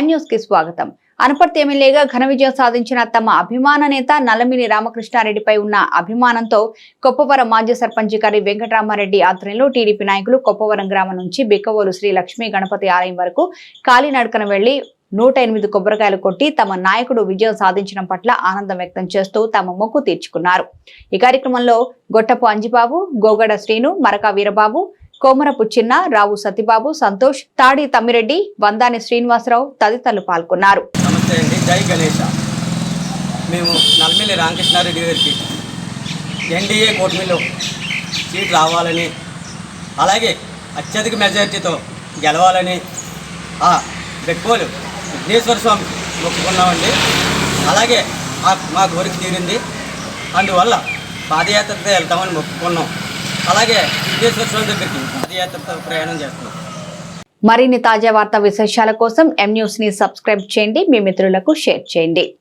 న్యూస్కి స్వాగతం. అనపర్తి ఎమ్మెల్యేగా ఘన విజయం సాధించిన తమ అభిమాన నేత నల్లమిని రామకృష్ణారెడ్డిపై ఉన్న అభిమానంతో కొప్పవరం మాజీ సర్పంచ్ గారి వెంకటరామారెడ్డి ఆధ్వర్యంలో టీడీపీ నాయకులు కొప్పవరం గ్రామం నుంచి బిక్కవోలు శ్రీ లక్ష్మీ గణపతి ఆలయం వరకు కాలినడకన వెళ్ళి నూట ఎనిమిది కొబ్బరికాయలు కొట్టి తమ నాయకుడు విజయం సాధించడం పట్ల ఆనందం వ్యక్తం చేస్తూ తమ మొక్కు తీర్చుకున్నారు. ఈ కార్యక్రమంలో గొట్టపు అంజిబాబు గోగడ శ్రీను మరక వీరబాబు కోమరపు చిన్న రావు సతిబాబు సంతోష్ తాడి తమ్మిరెడ్డి వందాని శ్రీనివాసరావు తదితరులు పాల్గొన్నారు. నమస్తే అండి. జై గణేష. మేము నల్మిల్లి రామకృష్ణారెడ్డి గారికి ఎన్డీఏ కూటమిలో సీట్ రావాలని అలాగే అత్యధిక మెజార్టీతో గెలవాలని ఆ బెక్కోలు విఘ్నేశ్వర స్వామి మొక్కుకున్నామండి. అలాగే మా మా కోరిక తీరింది. అందువల్ల పాదయాత్రతో వెళ్తామని మొక్కుకున్నాం. అలాగే విఘ్నేశ్వర దగ్గరికి పాదయాత్రతో ప్రయాణం చేస్తున్నాం. మరిన్ని తాజా వార్తా విశేషాల కోసం ఎం న్యూస్ని సబ్స్క్రైబ్ చేయండి. మీ మిత్రులకు షేర్ చేయండి.